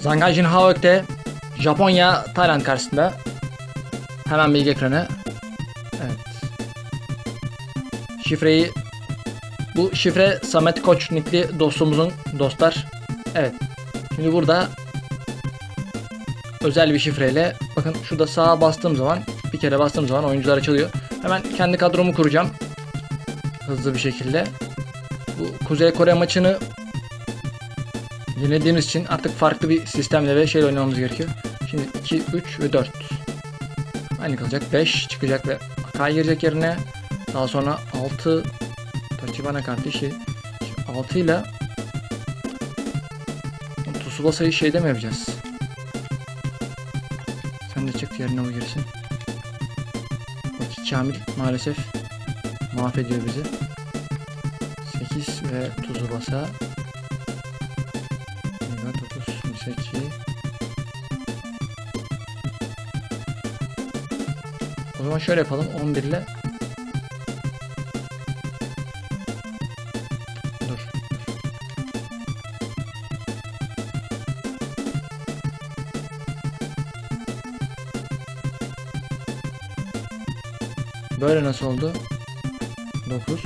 Zangajin Haok'te Japonya Tayland karşısında. Hemen bilgi ekranı. Evet. Şifreyi bu şifre Samet Koç nickli dostumuzun dostlar. Evet. Şimdi burada özel bir şifreyle bakın şurada sağa bastığım zaman bir kere bastığım zaman oyuncular açılıyor. Hemen kendi kadromu kuracağım. Hızlı bir şekilde. Bu Kuzey Kore maçını yenildiğimiz için artık farklı bir sistemle ve şey oynamamız gerekiyor. Şimdi 2, 3 ve 4. Aynı kalacak. 5 çıkacak ve Akai girecek yerine. Daha sonra 6 Tachibana kardeşi 6 ile Tsubasa'yı şeyde mi yapacağız? Sen de çık yerine o girsin. Bak Kamil maalesef mahvediyor bizi. 8 ve Tsubasa. Evet 9 Misaki. O zaman şöyle yapalım 11 ile Dur. Böyle nasıl oldu? 9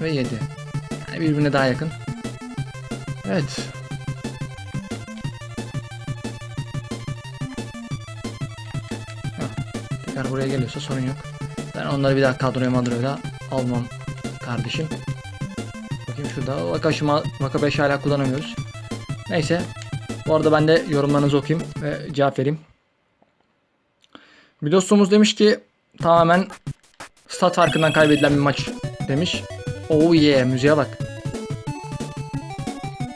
ve 7. Yani birbirine daha yakın. Evet. Tekrar buraya geliyorsa sorun yok. Ben onları bir daha kadroya madroya almam kardeşim. Bakayım şurada. Vaka, Vaka 5 hala kullanamıyoruz. Neyse. Bu arada ben de yorumlarınızı okuyayım ve cevap vereyim. Bir dostumuz demiş ki tamamen stat farkından kaybedilen bir maç demiş. Oh yeah müziğe bak.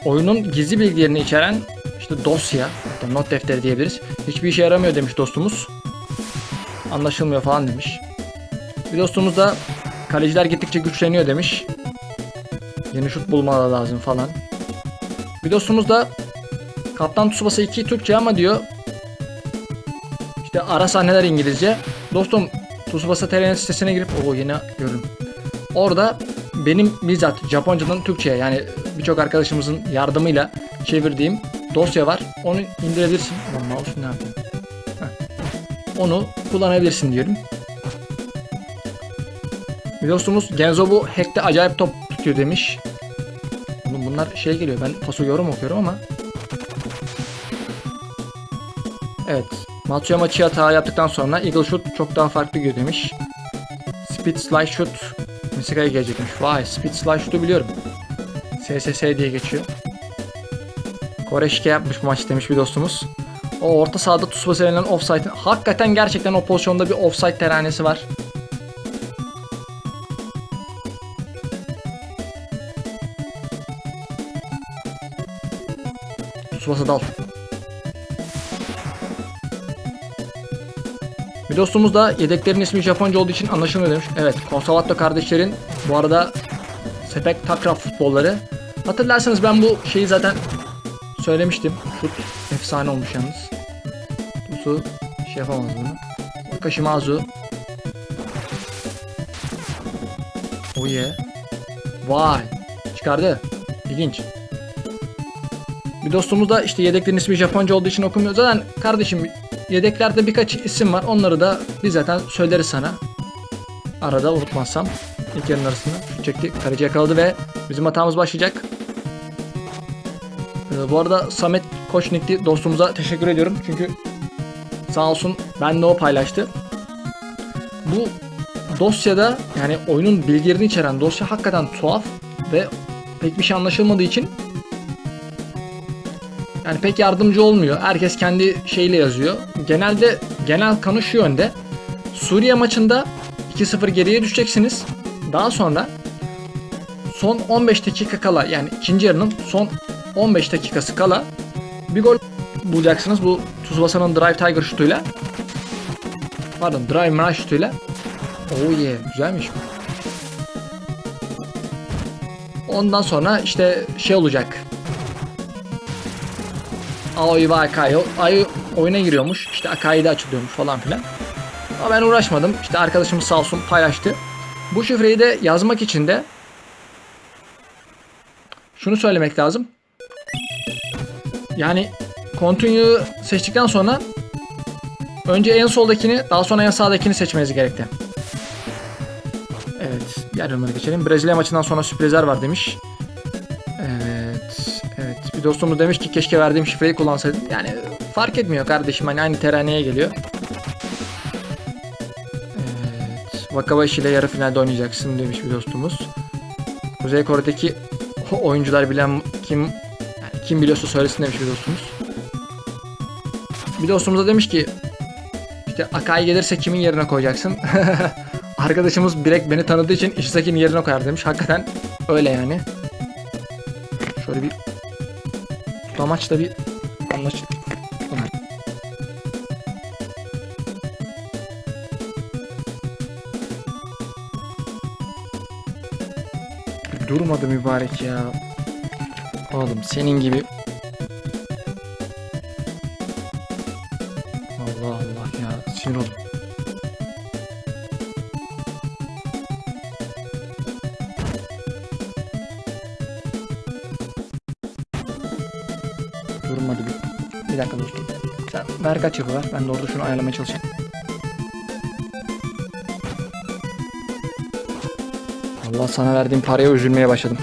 Oyunun gizli bilgilerini içeren işte dosya, hatta not defteri diyebiliriz. Hiçbir işe yaramıyor demiş dostumuz. Anlaşılmıyor falan demiş. Bir dostumuz da kaleciler gittikçe güçleniyor demiş. Yeni şut bulmaları lazım falan. Bir dostumuz da Kaptan Tsubasa 2 Türkçe ama diyor işte ara sahneler İngilizce. Dostum Tsubasa TR'nin sitesine girip o yine görün. Orada benim bizzat Japoncadan Türkçe'ye yani birçok arkadaşımızın yardımıyla çevirdiğim dosya var. Onu indirebilirsin. Ulan mouse ne? Heh. Onu kullanabilirsin diyorum. Bir dostumuz Genzo bu hack'te acayip top tutuyor demiş. Bunlar şey geliyor. Ben paso yorum okuyorum ama. Evet. Matsuyama Chi hata yaptıktan sonra Eagle Shoot çok daha farklı gidiyor demiş. Speed Slide Shoot Misika'ya gelecekmiş. Vay Speed Slide Shoot'u biliyorum. SSS diye geçiyor. Koreşke yapmış bu maç demiş bir dostumuz. O orta sahada Tsubasa verilen offside. Hakikaten gerçekten o pozisyonda bir offside teranesi var. Tsubasa dal. Bir dostumuz da yedeklerin ismi Japonca olduğu için anlaşılmıyor demiş. Evet, Konservato kardeşlerin bu arada Sepek Takraw futbolları. Hatırlarsanız ben bu şeyi zaten söylemiştim. Şut efsane olmuş yalnız. Tusu şey yapamaz bunu. Kashimazu. Oh yeah. Vay. Çıkardı. İlginç. Bir dostumuz da işte yedeklerin ismi Japonca olduğu için okumuyor. Zaten kardeşim yedeklerde birkaç isim var. Onları da biz zaten söyleriz sana. Arada unutmazsam. İlk yarının arasında çekti. Kaleci yakaladı ve bizim hatamız başlayacak. Ee, bu arada Samet Koçnikli dostumuza teşekkür ediyorum. Çünkü sağ olsun benle o paylaştı. Bu dosyada yani oyunun bilgilerini içeren dosya hakikaten tuhaf ve pek bir şey anlaşılmadığı için yani pek yardımcı olmuyor. Herkes kendi şeyle yazıyor. Genelde genel kanı şu yönde. Suriye maçında 2-0 geriye düşeceksiniz. Daha sonra son 15 dakika kala yani ikinci yarının son 15 dakikası kala bir gol bulacaksınız. Bu Tsubasa'nın Drive Tiger şutuyla. Pardon Drive Mirage şutuyla. Oh yeah güzelmiş. Ondan sonra işte şey olacak. Aoi ve Akai. Aoi oyuna giriyormuş. İşte Akai'de açılıyormuş falan filan. Ama ben uğraşmadım. İşte arkadaşımız sağ olsun paylaştı. Bu şifreyi de yazmak için de şunu söylemek lazım. Yani continue seçtikten sonra önce en soldakini daha sonra en sağdakini seçmeniz gerekti. Evet. Diğer yorumlara geçelim. Brezilya maçından sonra sürprizler var demiş. Evet. Evet. Bir dostumuz demiş ki keşke verdiğim şifreyi kullansaydım. Yani fark etmiyor kardeşim. Hani aynı teraneye geliyor. Evet. Wakabayashi ile yarı finalde oynayacaksın demiş bir dostumuz. Kuzey Kore'deki oyuncular bilen kim kim biliyorsa söylesin demiş bir dostumuz. Bir dostumuz da demiş ki işte Akai gelirse kimin yerine koyacaksın? Arkadaşımız direkt beni tanıdığı için Ishizaki'nin yerine koyar demiş. Hakikaten öyle yani. Şöyle bir tutamaçla bir anlaş... Durmadı mübarek ya. Oğlum senin gibi Allah Allah ya sinir oldum. Durmadı bir. Bir dakika dostum. Sen ver kaç yapı ver. Ben de orada şunu ayarlamaya çalışayım. Allah sana verdiğim paraya üzülmeye başladım.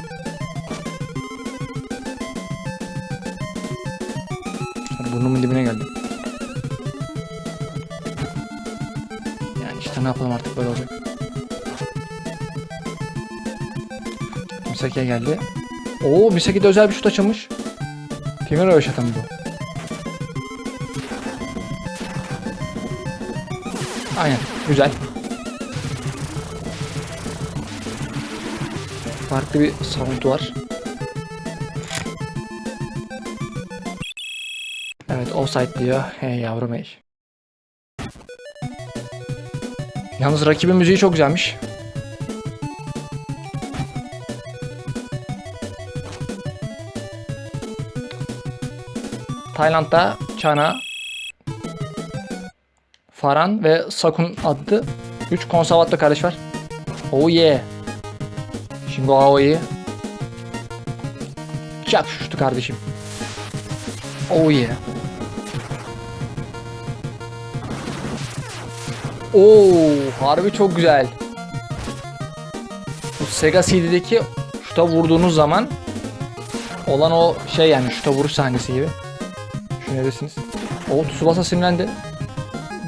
Burnumun dibine geldim. Yani işte ne yapalım artık böyle olacak. Misaki'ye geldi. Oo Misaki'de özel bir şut açılmış. Kimin röveşata mı bu? Aynen. Güzel. Farklı bir sound var. Offside diyor. Hey yavrum hey. Yalnız rakibin müziği çok güzelmiş. Tayland'da Chana, Faran ve Sakun adlı 3 konservatlı kardeş var. Oh yeah. Shingo Aoi. Çak şu şutu kardeşim. Oh yeah. Oo, harbi çok güzel. Bu Sega CD'deki şuta vurduğunuz zaman olan o şey yani şuta vuruş sahnesi gibi. Şu neresiniz? O Tsubasa sinirlendi.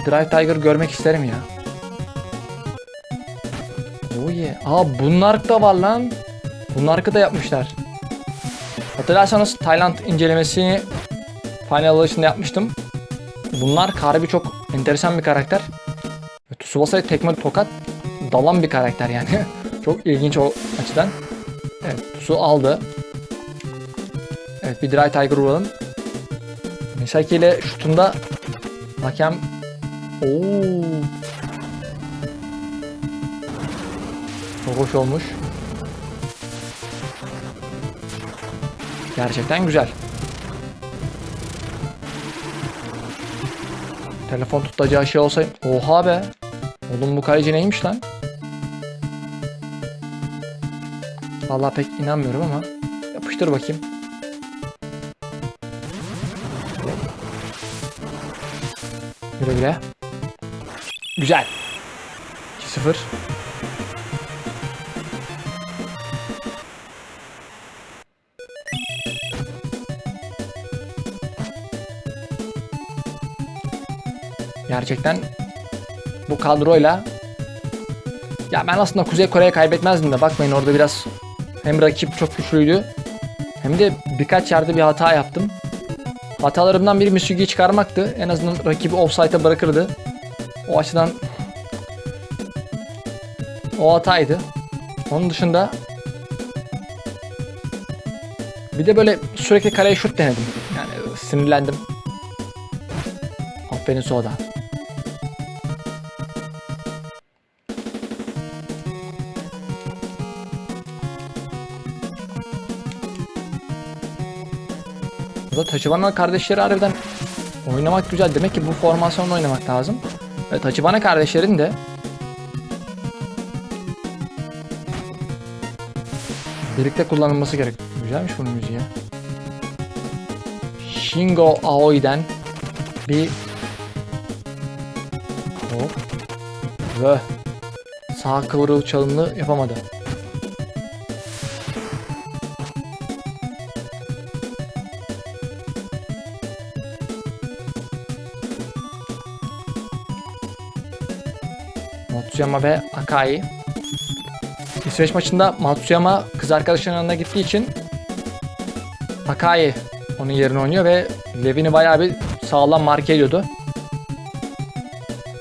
Drive Tiger görmek isterim ya. Oh yeah. Aa bunlar da var lan. Bunlar da yapmışlar. Hatırlarsanız Tayland incelemesini Final Edition'da yapmıştım. Bunlar harbi çok enteresan bir karakter. Tsubasa'ya tekme tokat dalan bir karakter yani. çok ilginç o açıdan. Evet Tsu aldı. Evet bir Dry Tiger vuralım. Misaki ile şutunda hakem Oo. Çok hoş olmuş. Gerçekten güzel. Telefon tutacağı şey olsa... Oha be. Oğlum bu kaleci neymiş lan? Vallahi pek inanmıyorum ama. Yapıştır bakayım. Güle güle. Güzel. 2-0. Gerçekten bu kadroyla ya ben aslında Kuzey Kore'ye kaybetmezdim de bakmayın orada biraz hem rakip çok güçlüydü hem de birkaç yerde bir hata yaptım. Hatalarımdan biri Misugi'yi çıkarmaktı. En azından rakibi offside'a bırakırdı. O açıdan o hataydı. Onun dışında bir de böyle sürekli kaleye şut denedim. Yani sinirlendim. Aferin Soda. Tachibana kardeşleri harbiden oynamak güzel. Demek ki bu formasyonla oynamak lazım. Ve Tachibana kardeşlerin de birlikte kullanılması gerek. Güzelmiş bunun müziği. Shingo Aoi'den bir Hop. Ve sağ kıvrıl çalımlı yapamadı. Matsuyama ve Akai. İsveç maçında Matsuyama kız arkadaşının yanına gittiği için Akai onun yerine oynuyor ve Levin'i bayağı bir sağlam marke ediyordu.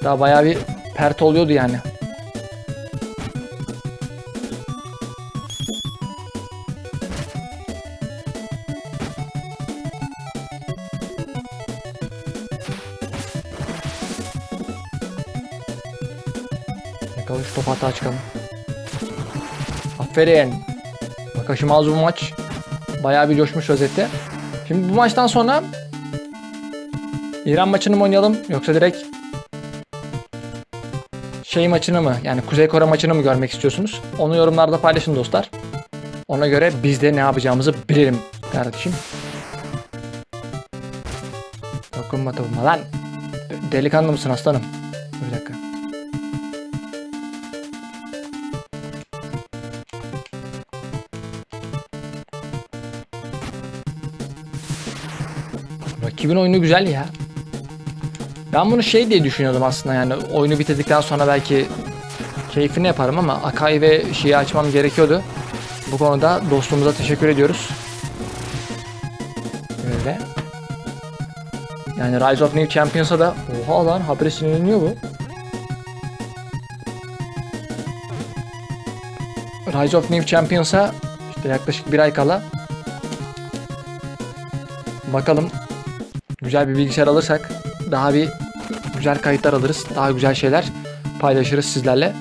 Daha bayağı bir pert oluyordu yani. Çıkalım. Aferin. Bakashimaz bu maç bayağı bir coşmuş rozette. Şimdi bu maçtan sonra İran maçını mı oynayalım yoksa direkt şey maçını mı yani Kuzey Kore maçını mı görmek istiyorsunuz? Onu yorumlarda paylaşın dostlar. Ona göre biz de ne yapacağımızı bilelim kardeşim. Dokunma dokunma lan. De- Delikanlı mısın aslanım? Bir dakika. Rakibin oyunu güzel ya. Ben bunu şey diye düşünüyordum aslında yani oyunu bitirdikten sonra belki keyfini yaparım ama Akai ve şeyi açmam gerekiyordu. Bu konuda dostumuza teşekkür ediyoruz. Böyle. Yani Rise of New Champions'a da oha lan haberi sinirleniyor bu. Rise of New Champions'a işte yaklaşık bir ay kala bakalım güzel bir bilgisayar alırsak daha bir güzel kayıtlar alırız. Daha güzel şeyler paylaşırız sizlerle.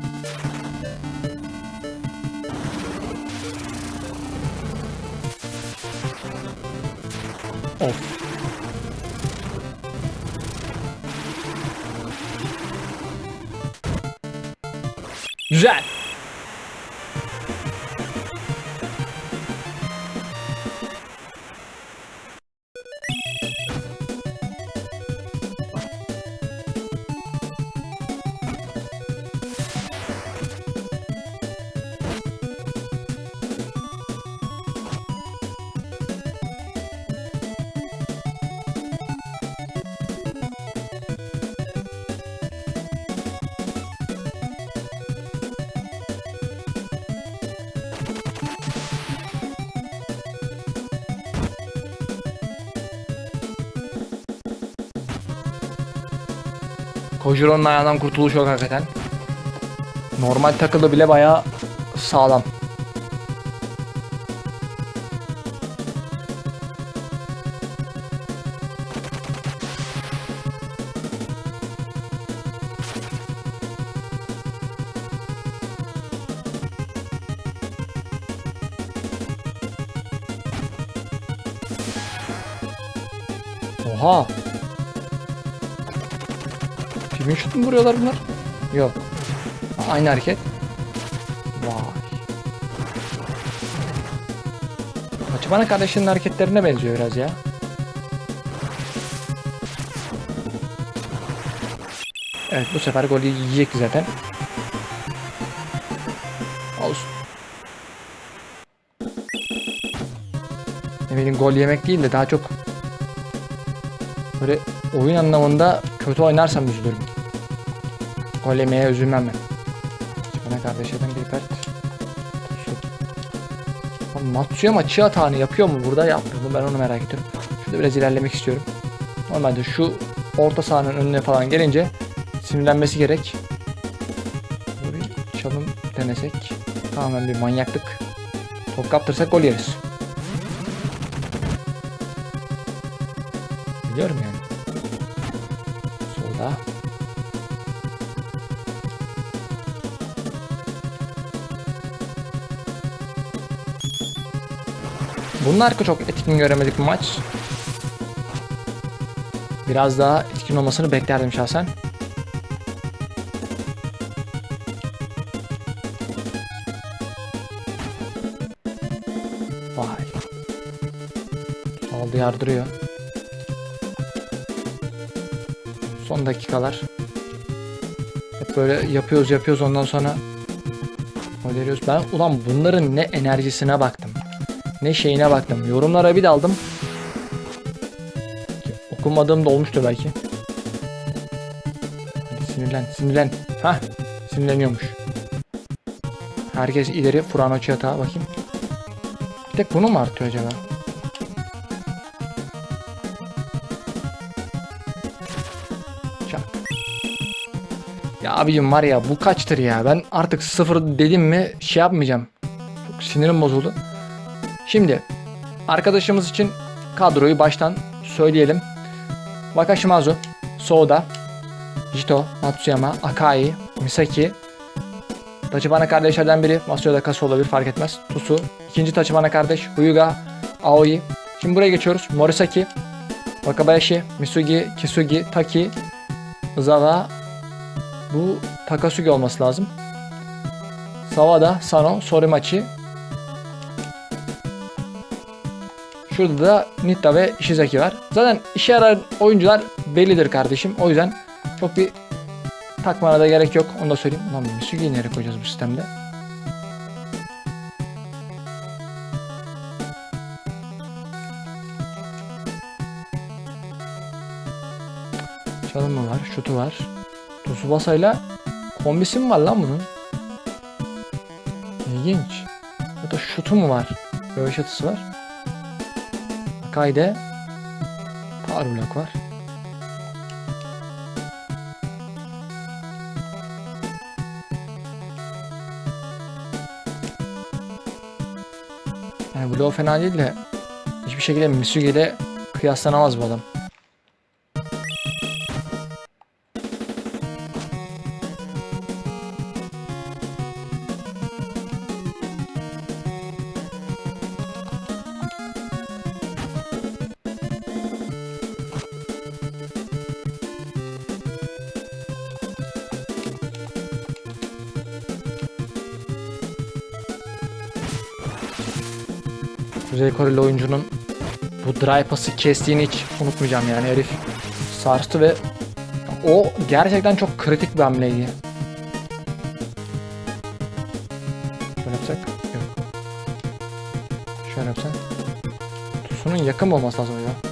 Kojuro'nun ayağından kurtuluş yok hakikaten. Normal takılı bile bayağı sağlam. Vuruyorlar bunlar? Yok. Aynı hareket. Vay. Maçımana kardeşinin hareketlerine benziyor biraz ya. Evet bu sefer golü yiyecek zaten. Olsun. Bileyim gol yemek değil de daha çok böyle oyun anlamında kötü oynarsam üzülürüm. Gol yemeye üzülmem ben. Bana kardeşlerden bir pert. Abi Matsuyama çığ hatağını yapıyor mu burada yapmıyor mu ben onu merak ediyorum. Şurada biraz ilerlemek istiyorum. Normalde şu orta sahanın önüne falan gelince sinirlenmesi gerek. Böyle bir çalım denesek. Tamamen bir manyaklık. Top kaptırsak gol yeriz. Bunlar çok etkin göremedik bu maç. Biraz daha etkin olmasını beklerdim şahsen. Vay. Aldı yardırıyor. Son dakikalar. Hep böyle yapıyoruz yapıyoruz ondan sonra gol veriyoruz. Ben ulan bunların ne enerjisine baktım. Ne şeyine baktım. Yorumlara bir daldım. Okumadığım da olmuştur belki. Sinirlen sinirlen. Hah sinirleniyormuş. Herkes ileri Furano Çatağa bakayım. Bir tek bunu mu artıyor acaba? Ya abicim var ya bu kaçtır ya. Ben artık sıfır dedim mi şey yapmayacağım. Çok sinirim bozuldu. Şimdi arkadaşımız için kadroyu baştan söyleyelim. Wakashimazu, Soda, Jito, Matsuyama, Akai, Misaki, Tachibana kardeşlerden biri, Masuyoda Kasu olabilir fark etmez. Tusu, ikinci Tachibana kardeş, Huyuga, Aoi. Şimdi buraya geçiyoruz. Morisaki, Wakabayashi, Misugi, Kisugi, Taki, Izawa, bu Takasugi olması lazım. Sawada, Sano, Sorimachi. Şurada da Nitta ve Ishizaki var. Zaten işe yarar oyuncular bellidir kardeşim. O yüzden çok bir takmana da gerek yok. Onu da söyleyeyim. Ulan Misugi'yi nereye koyacağız bu sistemde? Çalımı var, şutu var. Tsubasa'yla kombisi mi var lan bunun? İlginç. Ya da şutu mu var? Böyle şatısı var. Akai'de power block var. Yani bloğu fena değil de hiçbir şekilde Misugi ile kıyaslanamaz bu adam. Koreli oyuncunun bu dry pass'ı kestiğini hiç unutmayacağım yani herif sarstı ve o gerçekten çok kritik bir hamleydi. Şöyle yapsak? Yok. Şöyle yapsak? Tusunun yakın olması lazım ya?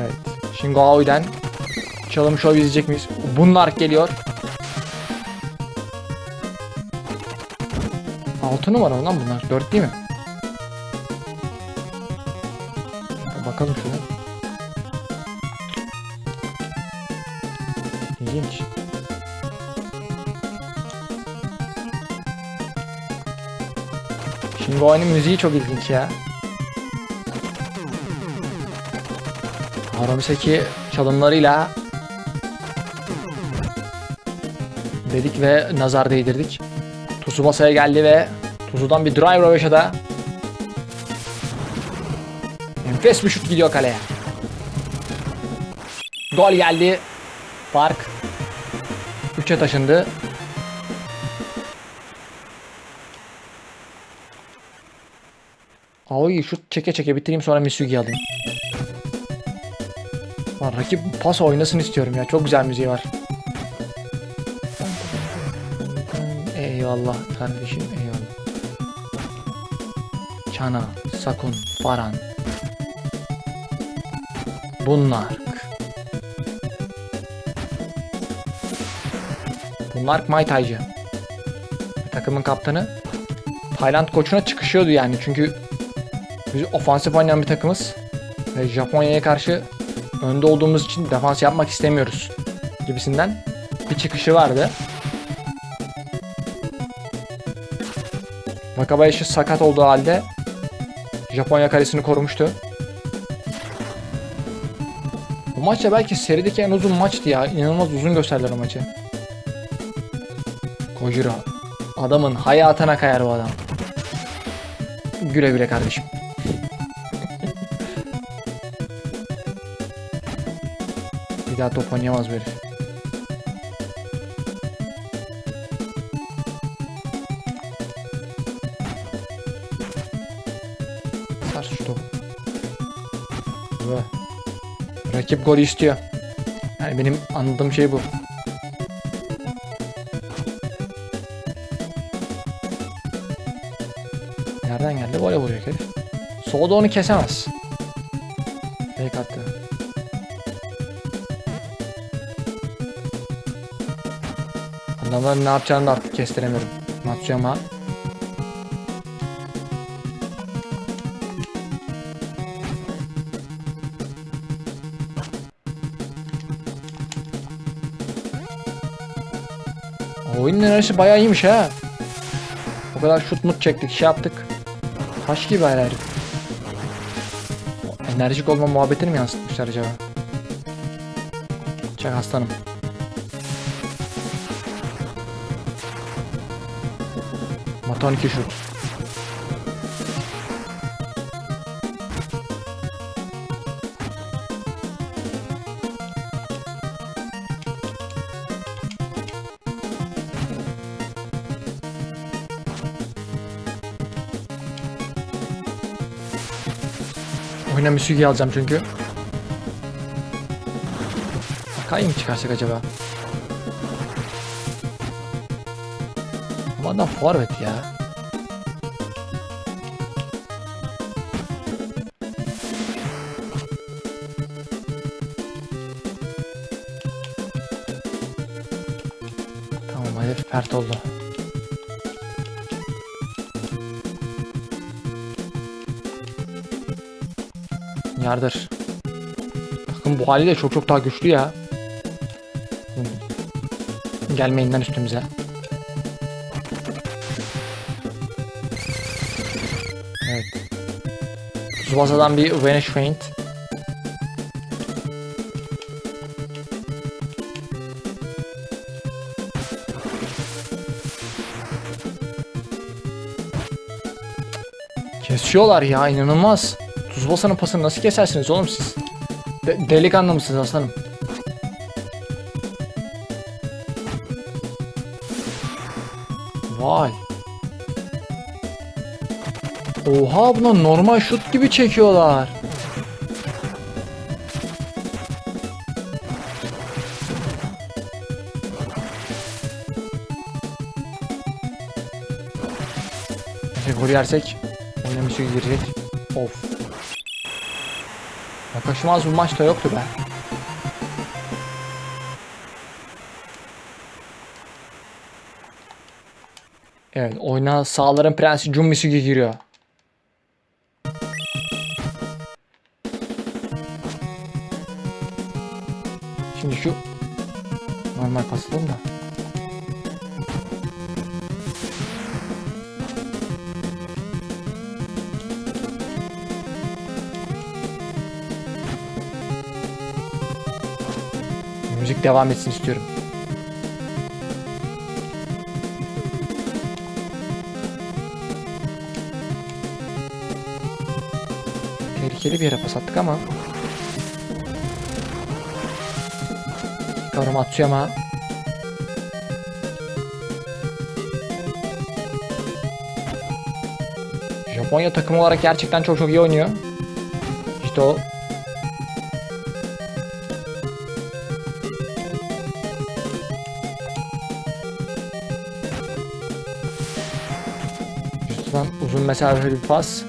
Evet. Shingo Aoi'den çalım show izleyecek miyiz? Bunlar geliyor. 6 numara lan bunlar? 4 değil mi? Bakalım şuna. İlginç. Shingo Aoi'nin müziği çok ilginç ya. Haramiseki çalımlarıyla dedik ve nazar değdirdik. Tsubasa'ya geldi ve Tuzu'dan bir drive röveşata. Enfes bir şut gidiyor kaleye. Gol geldi. Fark 3'e taşındı. Aoi'yi şut çeke çeke bitireyim sonra Misugi'yi alayım. Lan rakip pas oynasın istiyorum ya. Çok güzel müziği var. Eyvallah kardeşim eyvallah. Çana, Sakun, Faran. Bunlar. Bunlar Muay Thai'cı. Takımın kaptanı. Tayland koçuna çıkışıyordu yani çünkü biz ofansif oynayan bir takımız. Ve Japonya'ya karşı önde olduğumuz için defans yapmak istemiyoruz gibisinden bir çıkışı vardı. Wakabayashi sakat olduğu halde Japonya kalesini korumuştu. Maç da belki serideki en uzun maçtı ya. İnanılmaz uzun gösterdiler maçı. Kojiro. Adamın hayatına kayar bu adam. Güle güle kardeşim. Bir daha top oynayamaz bu herif. Rakip gol istiyor. Yani benim anladığım şey bu. Nereden geldi? Böyle vuracak herif. Solda onu kesemez. Fake attı. Adamların ne yapacağını da artık kestiremiyorum. Matsuyama. Oyunun enerjisi bayağı iyiymiş ha. O kadar şut mut çektik, şey yaptık. Taş gibi hala herif. Enerjik olma muhabbetini mi yansıtmışlar acaba? Çak aslanım. Matan 2 şut. Oyuna Misugi alacağım çünkü. Sakai mi çıkarsak acaba? Ama adam forvet ya. Tamam herif pert oldu. Yardır. Bakın bu haliyle çok çok daha güçlü ya. Gelmeyin lan üstümüze. Evet. Zubaza'dan bir Vanish Feint. Kesiyorlar ya inanılmaz. Tsubasa'nın pasını nasıl kesersiniz oğlum siz? De- delikanlı mısınız aslanım? Vay. Oha buna normal şut gibi çekiyorlar. Neyse gol yersek şey girecek. Of. Yakışmaz bu maçta yoktu be. Evet oyuna sağların prensi Jun Misugi giriyor. Şimdi şu normal pasladım da. Devam etsin istiyorum. Tehlikeli bir yere pas attık ama. Hikaru Matsuyama. Japonya takım olarak gerçekten çok çok iyi oynuyor. İşte o mesafeli bir pas.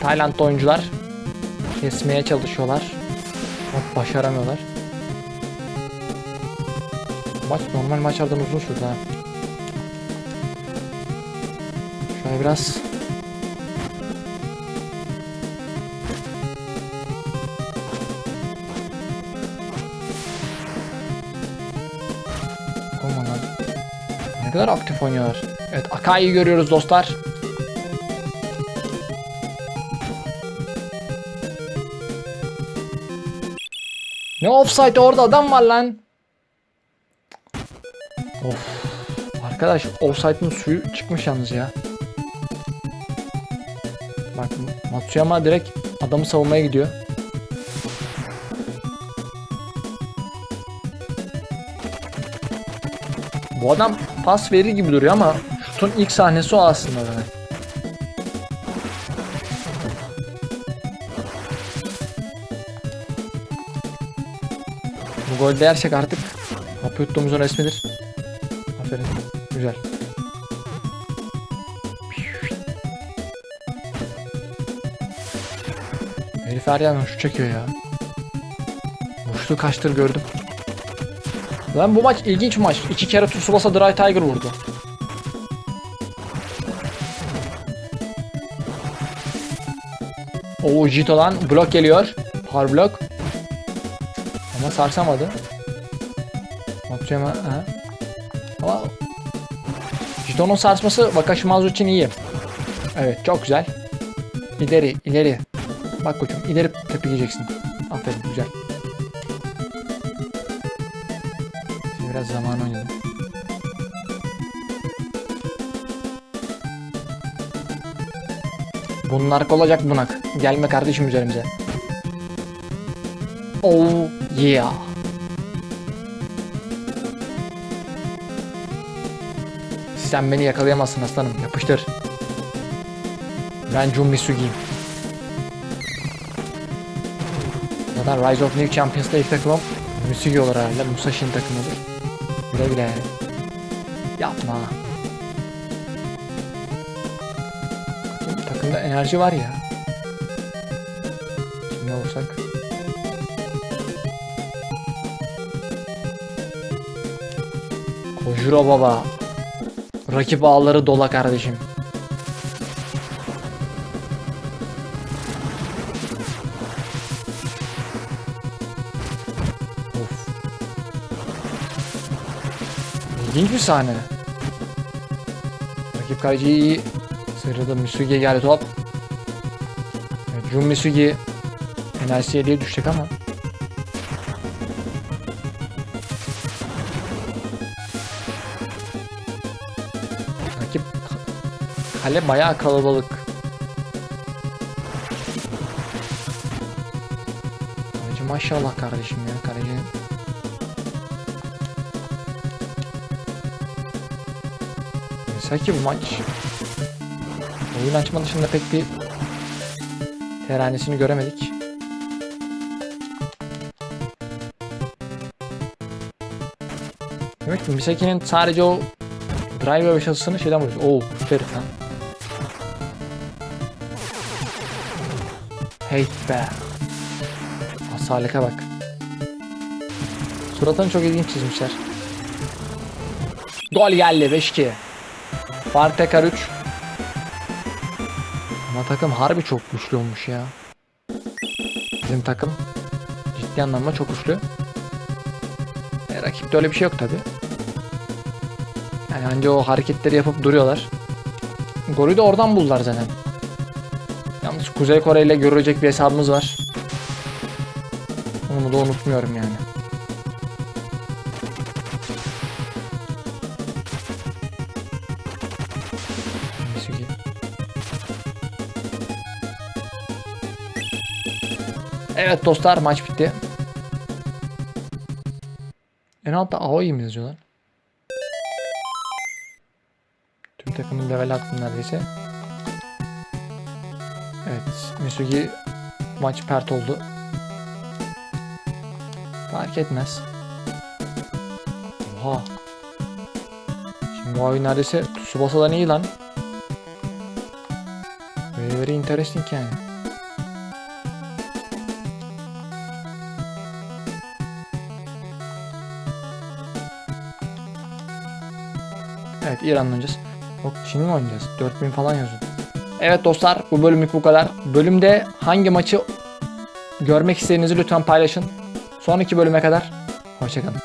Tayland'da oyuncular kesmeye çalışıyorlar. Bak başaramıyorlar. Maç normal maçlardan uzun sürdü ha. Şöyle biraz. Ne kadar aktif oynuyorlar. Evet Akai'yi görüyoruz dostlar. Ne offside orada adam var lan. Of. Arkadaş offside'ın suyu çıkmış yalnız ya. Bak Matsuyama direkt adamı savunmaya gidiyor. Bu adam pas verir gibi duruyor ama şutun ilk sahnesi o aslında. Yani. Gol değersek artık hapı yuttuğumuzun resmidir. Aferin. Güzel. Herif her yandan şu çekiyor ya. Boşluğu kaçtır gördüm. Lan bu maç ilginç maç. İki kere Tsubasa Dry Tiger vurdu. Oo Jito lan blok geliyor. Power blok. Ama sarsamadı. Matsuyama ha. Ama Jito'nun sarsması Wakashimazu için iyi. Evet çok güzel. İleri ileri. Bak koçum ileri tepeleyeceksin. Aferin güzel. Biraz zaman oynayalım. Bunlar olacak bunak. Gelme kardeşim üzerimize. Oh yeah. Sen beni yakalayamazsın aslanım. Yapıştır. Ben Jun Misugi'yim. Zaten Rise of New Champions'ta ilk takımım Misugi olur herhalde. Musashi'nin takımıdır. Güle güle. Yapma. Takımda enerji var ya. Kojuro baba. Rakip ağları dola kardeşim. Of. İlginç bir sahne. Rakip kaleciyi iyi Sırada Misugi geldi top. Jun Misugi enerjisiye diye düşecek ama. Kale bayağı kalabalık. Kaleci maşallah kardeşim ya kaleci. Mesela ki bu maç Oyun açma dışında pek bir teranesini göremedik. Demek ki Misaki'nin sadece o drive başarısını şeyden vuruyor. Oo, süper lan. Hey be. Asalete bak. Suratını çok ilginç çizmişler. Gol geldi 5-2. Fark tekrar 3. Ama takım harbi çok güçlü olmuş ya. Bizim takım ciddi anlamda çok güçlü. E, rakipte öyle bir şey yok tabi. Yani anca o hareketleri yapıp duruyorlar. Golü de oradan buldular zaten. Kuzey Kore ile görülecek bir hesabımız var. Onu da unutmuyorum yani. Evet dostlar maç bitti. En altta Aoi mi yazıyorlar? Tüm takımın level attım neredeyse. Evet Misugi maç pert oldu. Fark etmez. Oha. Şimdi bu oyun neredeyse Tsubasa'dan iyi lan. Very very interesting yani. Evet İran'la oynayacağız. Yok Çin'le mi oynayacağız? 4000 falan yazıyor. Evet dostlar bu bölümlük bu kadar. Bölümde hangi maçı görmek istediğinizi lütfen paylaşın. Sonraki bölüme kadar hoşçakalın.